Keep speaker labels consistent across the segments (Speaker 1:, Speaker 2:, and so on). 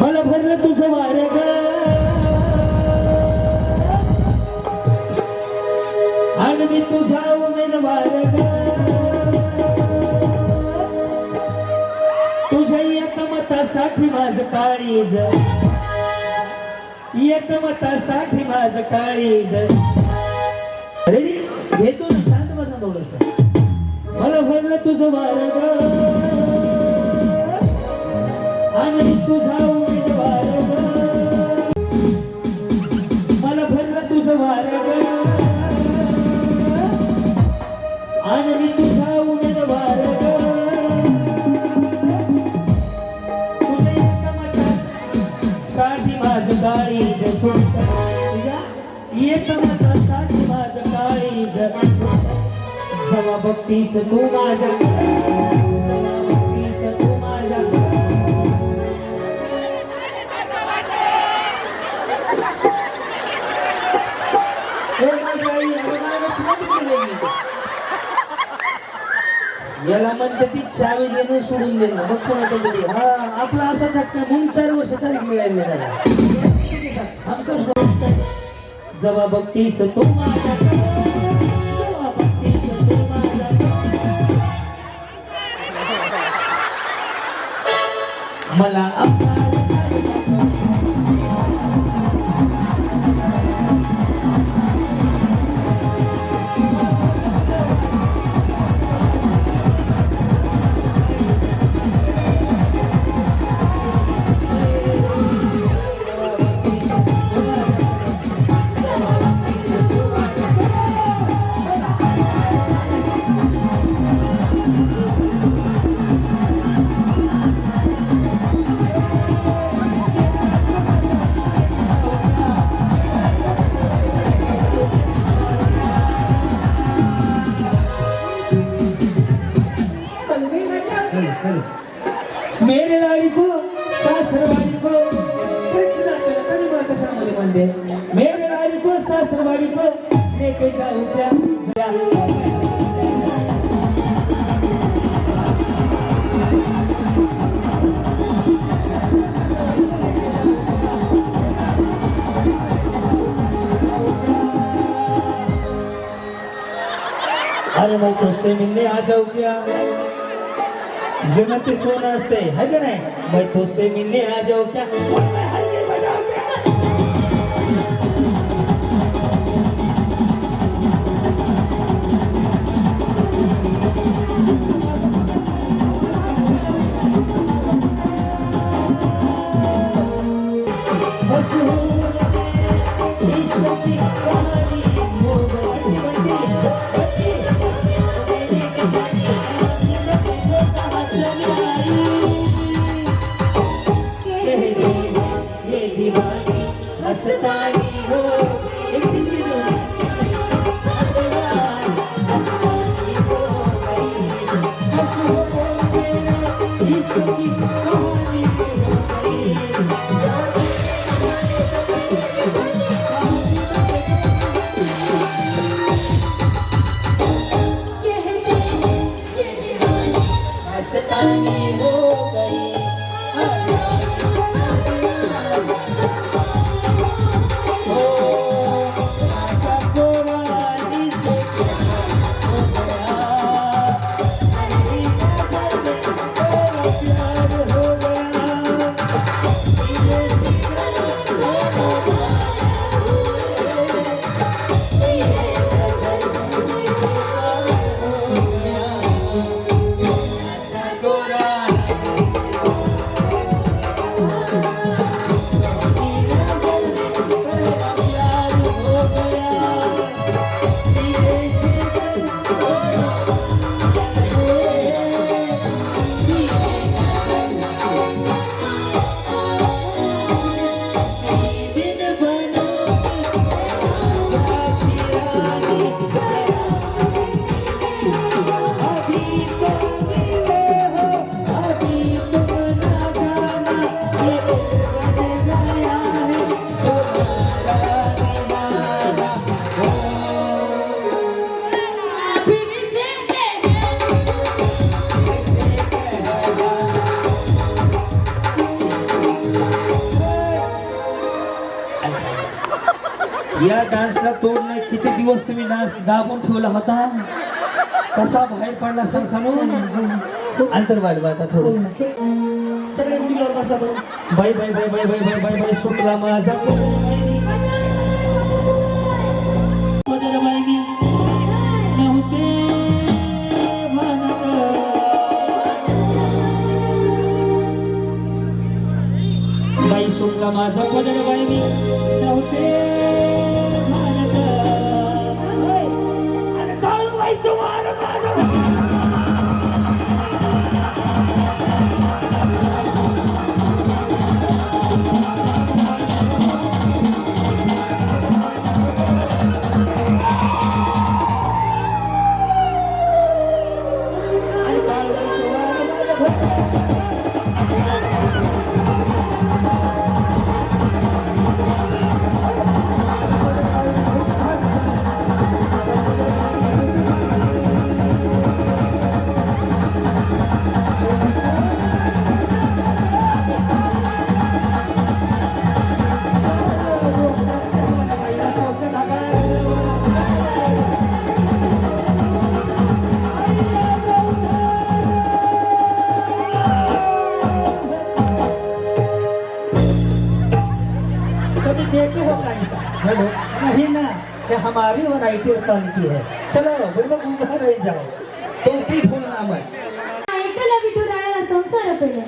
Speaker 1: मला भरलं तुझं वार ग. आणि मी तुझा उमेदवार ग. तुझ्या एकमतासाठी माझं काळीज एकमतासाठी माझ काळी रेडी घेतो थोडस. मला भरलं तुझं वार ग. आणि तुझा उमेदवार ग. जवा तू माझ्या बघतीस तू माझ्या याला म्हणते ती चावी देणं सोडून देणं बघ कोणाच्या तरी हा आपला असा चक्का म्हणून चार वर्ष तारीख मिळाली त्याला जबा बघतीस तू माझ्या मला सासरवाडी को लेके जाऊ अरे मैं तुझसे मिलने आ जाऊ क्या. जन्नत सोना असते है का नाही? मैं तुझसे मिलने आ जाऊ क्या. या डान्सला तोड नाही. किती दिवस तुम्ही डान्स दाबून ठेवला होता? कसा बाहेर पडला सर सांगून अंतर वाढवा आता थोडस. सगळे बाई बाई बाई बाई बाई बाई बाई बाई सुटला माझा. माझं कोण बाई मी? कभी हो कहीं नहीं ना कि हमारी वैरायटी और क्वालिटी है चलो बिल्कुल उभा रह जाओ टोपी फुलना मत
Speaker 2: ऐकलं विठुरायाला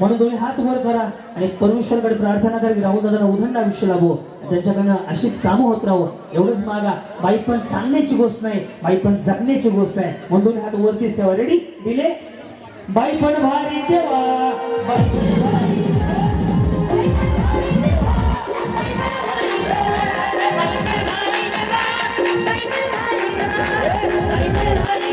Speaker 1: म्हणून तुम्ही हात वर करा आणि परमेश्वरकडे प्रार्थना करा की राहुल दादाला उधंड आयुष्य लाभो. त्यांच्याकडनं अशीच कामं होत राहो. एवढंच मागा. बाई पण सांगण्याची गोष्ट नाही. बाई पण जगण्याची गोष्ट आहे. म्हणून दोन्ही हात वरतीच ठेवा. रेडी दिले? बाई पण भारी देवा.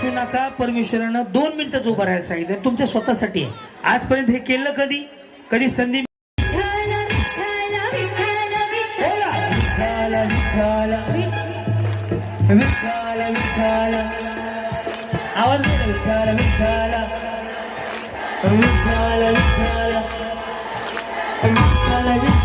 Speaker 1: बसू नका परमेश्वरानं दोन मिनिटच उभं राहायला सांगितलं. तुमच्या स्वतःसाठी. आहे. आजपर्यंत हे केलं कधी? कधी संधी आवाज बोला. विठ्ठल विठ्ठल विठ्ठल विठ्ठल. विठ्ठल विठ्ठल.